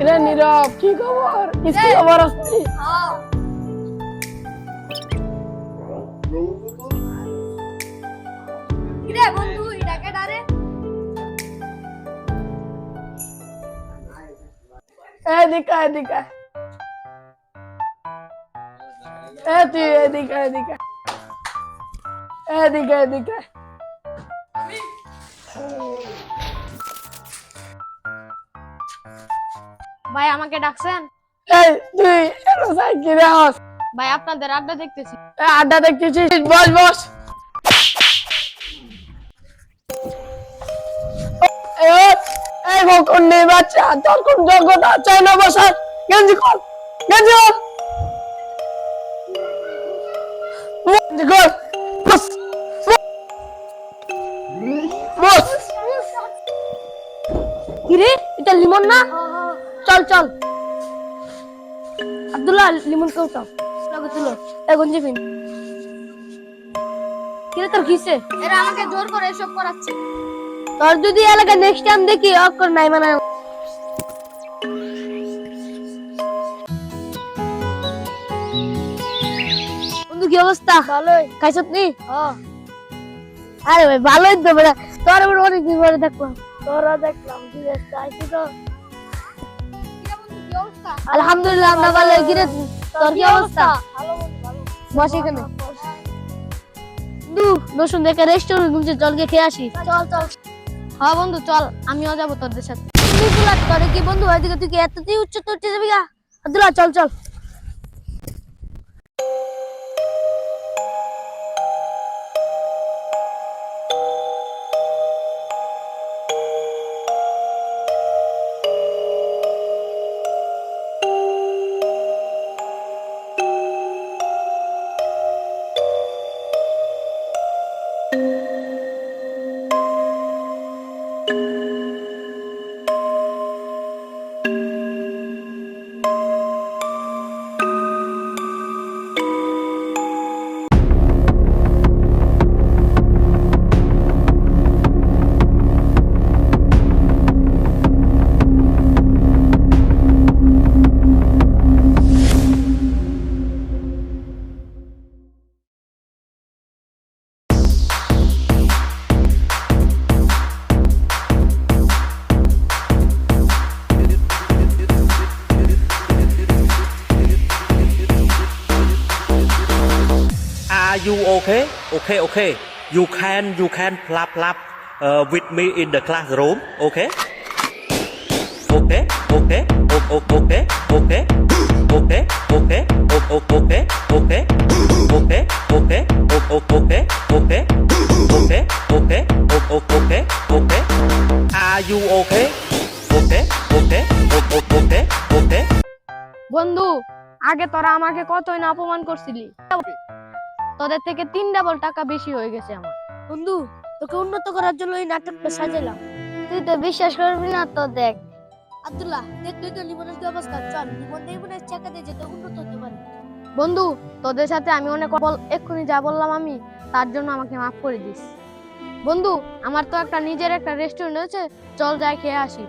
কিরে নীরব কি খবর? কিসকি খবর আসছি কিরে বন্ধু এটাকে ডারে এদিকে এদিকে। এ তুই এদিকে এদিকে। এদিকে এদিকে। ভাই আমাকে ডাকছেন? এই তুই এলো সাই কিরে হস ভাই আপনাদের আড্ডা দেখতেছি। এ আড্ডা দেখতেছিস? বস বস। এই নেই বাচ্চা তোর কোন যোগ্যতা চাই না বসার গেঞ্জি কর গেঞ্জি কর গেঞ্জি কর বস বস। কিরে এটা লিমন না? চল চল। আব্দুল্লাহ লিমন কেউ উঠাও লাগো তুলো এখন জিবিন কিরে তোর কিসে এরা আমাকে জোর করে এসব করাচ্ছে। তোর যদি এলাকা নেক্সট টাইম দেখি নাই মানে বন্ধু কি অবস্থা? ভালোই। খাইছত নি? আরে ভাই ভালোই তো বেটা। তোর অনেক দিন পরে দেখলাম। তোরা দেখলাম ঠিক আছে আইসি তো। আলহামদুলিল্লাহ আমরা ভালো। তোর কি অবস্থা? বস এখানে। দু দেখে রেস্টুরেন্ট চল খেয়ে আসি চল চল। হ্যাঁ বন্ধু চল আমিও যাব তোদের সাথে। তুই কি বন্ধু? ওইদিকে তুই কি এততেই উচ্চ তো যাবি গা? চল চল। Are you okay? Okay, okay. You can, you can plap plap uh, with me in the classroom. Okay? Okay, okay, o- o- okay, okay, okay, okay, o- o- okay, okay, okay, okay, o- o- okay, okay, okay, okay, o- o- okay, okay. Are you okay? Okay, okay, o- o- okay, okay. বন্ধু আগে তোরা আমাকে কতই না অপমান করছিলি তোদের থেকে তিন ডাবল টাকা বেশি হয়ে গেছে আমার। বন্ধু তোকে উন্নত করার জন্য এই নাটকটা সাজাইলাম তুই তো বিশ্বাস করবি না তো দেখ। আব্দুল্লাহ দেখ তুই তো লিমনের কি অবস্থা? চল লিমন লিমনের চাকাতে যেতে উন্নত হতে পারে। বন্ধু তোদের সাথে আমি অনেক বল এক্ষুনি যা বললাম আমি তার জন্য আমাকে মাফ করে দিস। বন্ধু আমার তো একটা নিজের একটা রেস্টুরেন্ট আছে চল যাই খেয়ে আসি।